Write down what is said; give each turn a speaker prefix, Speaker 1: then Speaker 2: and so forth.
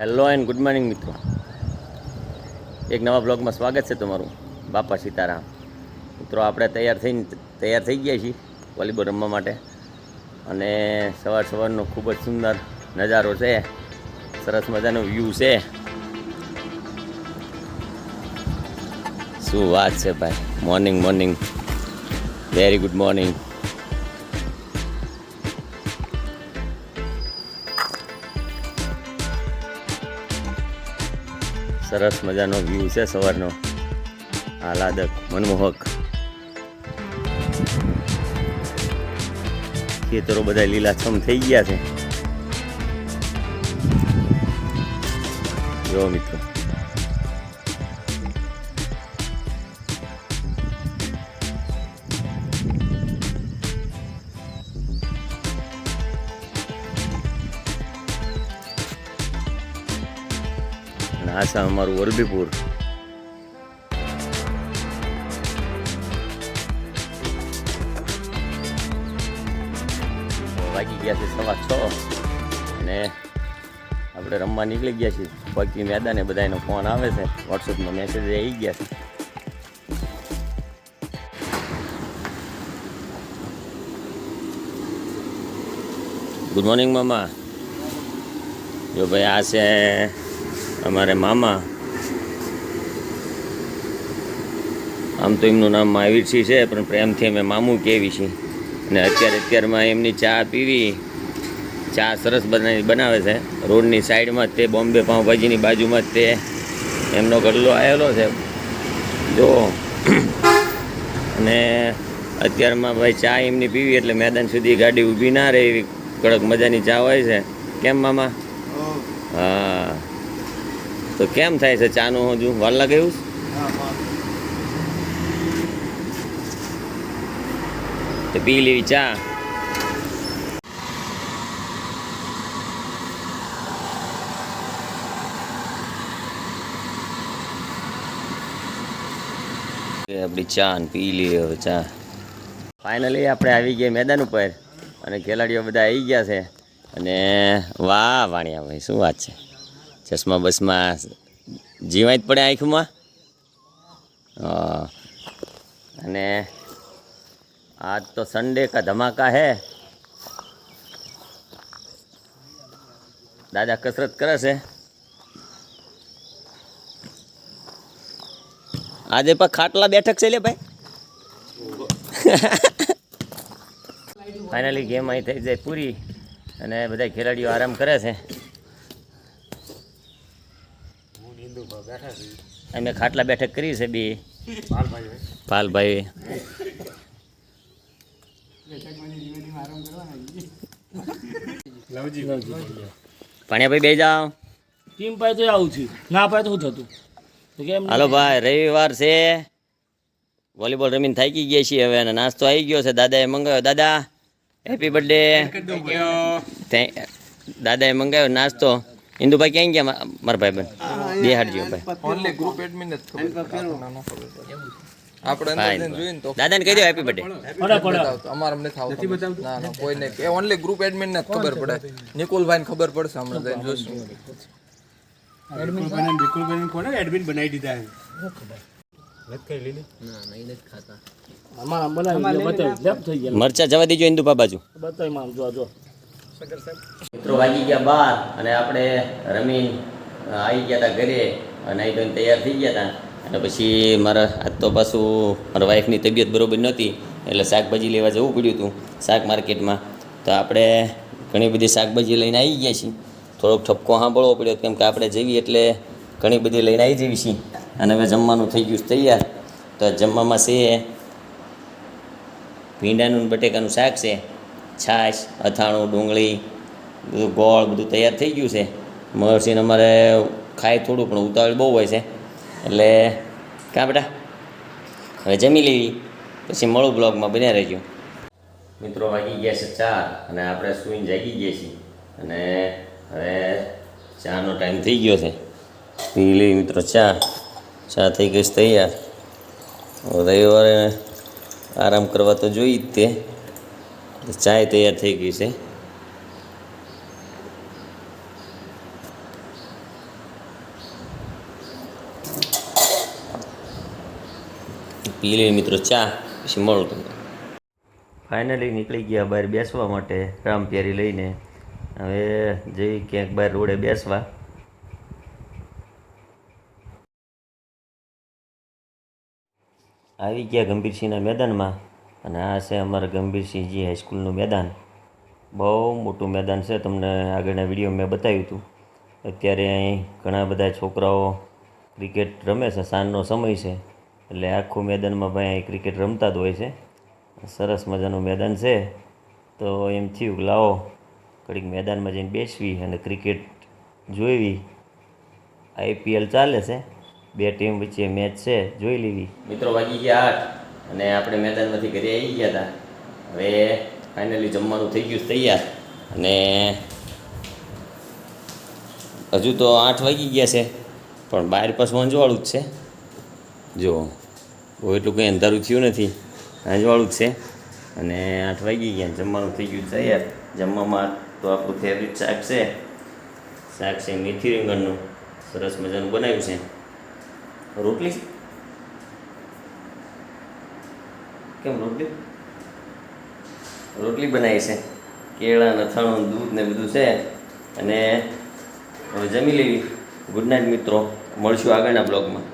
Speaker 1: Hello and good morning મિત્રો. એક નવા બ્લોગમાં સ્વાગત છે તમારું, બાપા સીતારામ. મિત્રો, આપણે તૈયાર થઈને તૈયાર થઈ ગયા છીએ વોલીબોલ રમવા માટે. અને સવાર સવારનો ખૂબ જ સુંદર નજારો છે. સરસ મજાનો વ્યૂ છે. શું વાત છે ભાઈ. Morning morning very good morning સરસ મજાનો વ્યૂ છે સવારનો. આહલાદક, મનમોહક. ખેતરો બધા લીલાછમ થઈ ગયા છે. જો મિત્રો આ છે અમારું વલભીપુર વાગી ગયા છે સવા છ અને આપણે રમવા નીકળી ગયા છીએ. પગી મેદાને બધાનો ફોન આવે છે. વોટ્સઅપમાં મેસેજ આવી ગયા છે. ગુડ મોર્નિંગ મામા જો ભાઈ આ છે અમારે મામા. આમ તો એમનું નામ મહાવીરસિંહ છે પણ પ્રેમથી અમે મામું કહેવી છીએ. અને અત્યારે અત્યારમાં એમની ચા પીવી. ચા સરસ બનાવી બનાવે છે. રોડની સાઈડમાં જ તે બોમ્બે પાઉંભાજીની બાજુમાં જ તે એમનો ગલ્લો આવેલો છે. જો. અને અત્યારમાં ભાઈ ચા એમની પીવી એટલે મેદાન સુધી ગાડી ઊભી ના રહે એવી કડક મજાની ચા હોય છે. કેમ મામા? હા. તો કેમ થાય છે ચાનું હજુ? વાર લાગે એવું તો પી લેવી ચા. આપણી ચા ને પી લઈએ હવે ચા. ફાઇનલી આપણે આવી ગયા મેદાન ઉપર. અને ખેલાડીઓ બધા આવી ગયા છે. અને વાહ વાણિયા ભાઈ શું વાત છે? ચશ્મા બસમાં જીવાય જ પડે આંખમાં. અને આજ તો સન્ડે કા ધમાકા હે. દાદા કસરત કરે છે. આજે પણ ખાટલા બેઠક છે લે ભાઈ. ફાઇનલી ગેમ અહીં થઈ જાય પૂરી. અને બધા ખેલાડીઓ આરામ કરે છે. અમે ખાટલા બેઠક કરી છે બી. પાલભાઈ. પાણીયાભાઈ બે જાઓ.
Speaker 2: ટીમ પાસે તો આવું છું. ના પાસે તો શું થતું?
Speaker 1: હાલો ભાઈ રવિવાર છે. વોલીબોલ રમીને થાકી ગયા છીએ હવે અને નાસ્તો આવી ગયો છે. દાદાએ મંગાવ્યો. દાદા હેપી બર્થડે દાદાએ મંગાવ્યો નાસ્તો. ઇન્દુભાઈ ક્યાં ગયા મારા ભાઈ બન બે હાડજીઓ ભાઈ.
Speaker 3: ઓનલી ગ્રુપ એડમિન જ ખબર આપણે અંદર જઈને જોઈએ ને
Speaker 1: કહી દો હેપી બર્થડે
Speaker 2: પડે પડે
Speaker 3: અમારે અમને થાવ ના ના કોઈ નહીં. એ ઓનલી ગ્રુપ એડમિન ને ખબર પડે. નિકુલભાઈ ને ખબર પડશે હમણાં જઈને જોશું.
Speaker 4: બિલકુલ બિલકુલ કોને એડમિન બનાવી દીધા
Speaker 1: મરચા જવા દેજો ઇન્દુભા બાજુ.
Speaker 2: બતાવી મામ જો જો
Speaker 1: મિત્રો વાગી ગયા બાર અને આપણે રમીન આવી ગયા હતા ઘરે અને આવી ધોઈને તૈયાર થઈ ગયા હતા અને પછી મારા, આજ તો પાછું મારા વાઈફની તબિયત બરોબર નહોતી, એટલે શાકભાજી લેવા જવું પડ્યું હતું, શાક માર્કેટમાં. તો આપણે ઘણી બધી શાકભાજી લઈને આવી ગયા છીએ. થોડોક ઠપકો સાંભળવો પડ્યો, કેમ કે આપણે જઈએ એટલે ઘણી બધી લઈને આવી જવી છીએ. અને હવે જમવાનું થઈ ગયું તૈયાર. તો જમવામાં છે ભીંડાનું બટેકાનું શાક છે. છાશ, અથાણું, ડુંગળી, બધું ગોળ બધું તૈયાર થઈ ગયું છે. મહર્ષિને અમારે ખાય થોડું, પણ ઉતાવળ બહુ હોય છે. એટલે કાં બેટા? હવે જમી લેવી પછી મળું બ્લોગમાં, બન્યા રહેજો. મિત્રો, વાગી ગયા છે ચાર અને આપણે સૂઈને જાગી ગયા છીએ. અને હવે ચાનો ટાઈમ થઈ ગયો છે. પી લેવી મિત્રો ચા. ચા થઈ ગઈ તૈયાર. રવિવારે આરામ કરવા તો જોઈ જ તે. ચાય તૈયાર થઈ ગઈ છે. પી લે મિત્રો ચા, પછી મળું તમને. ફાઇનલી નીકળી ગયા બહાર બેસવા માટે રામ પ્યારી લઈને. હવે જઈ ક્યાંક બહાર રોડે બેસવા. આવી ગયા ગંભીરસિંહના મેદાનમાં. અને આ છે અમારા ગંભીરસિંહજી હાઈસ્કૂલનું મેદાન. બહુ મોટું મેદાન છે, તમને આગળના વીડિયો મેં બતાવ્યું હતું. અત્યારે અહીં ઘણા બધા છોકરાઓ ક્રિકેટ રમે છે, સાંજનો સમય છે. એટલે આખું મેદાનમાં ભાઈ અહીં ક્રિકેટ રમતા જ હોય છે. સરસ મજાનું મેદાન છે. તો એમ થયું કે લાવો, ઘડીક મેદાનમાં જઈને બેસવી અને ક્રિકેટ જોઈવી. આઈપીએલ ચાલે છે. બે ટીમ વચ્ચે મેચ છે, જોઈ લેવી મિત્રો વાગી ગયા આઠ. અને આપણે મેદાનમાંથી ઘરે આવી ગયા હતા હવે ફાઇનલી જમવાનું થઈ ગયું, તૈયાર. અને હજુ તો આઠ વાગી ગયા છે, પણ બહાર પાછું અંજવાળું જ છે. જો, બહુ એટલું કંઈ અંધારું થયું નથી. અંજવાળું જ છે. અને આઠ વાગી ગયા, જમવાનું થઈ ગયું, તૈયાર. જમવામાં તો આપણું ફેવરિટ શાક છે. શાક છે મેથી રીંગણનું. સરસ મજાનું બનાવ્યું છે. રોટલી? કેમ, રોટલી? રોટલી બનાવી છે. કેળા, અથાણું, દૂધ ને બધું છે. અને જમી લેવી. ગુડ નાઇટ મિત્રો. મળશું આગળના બ્લોગમાં.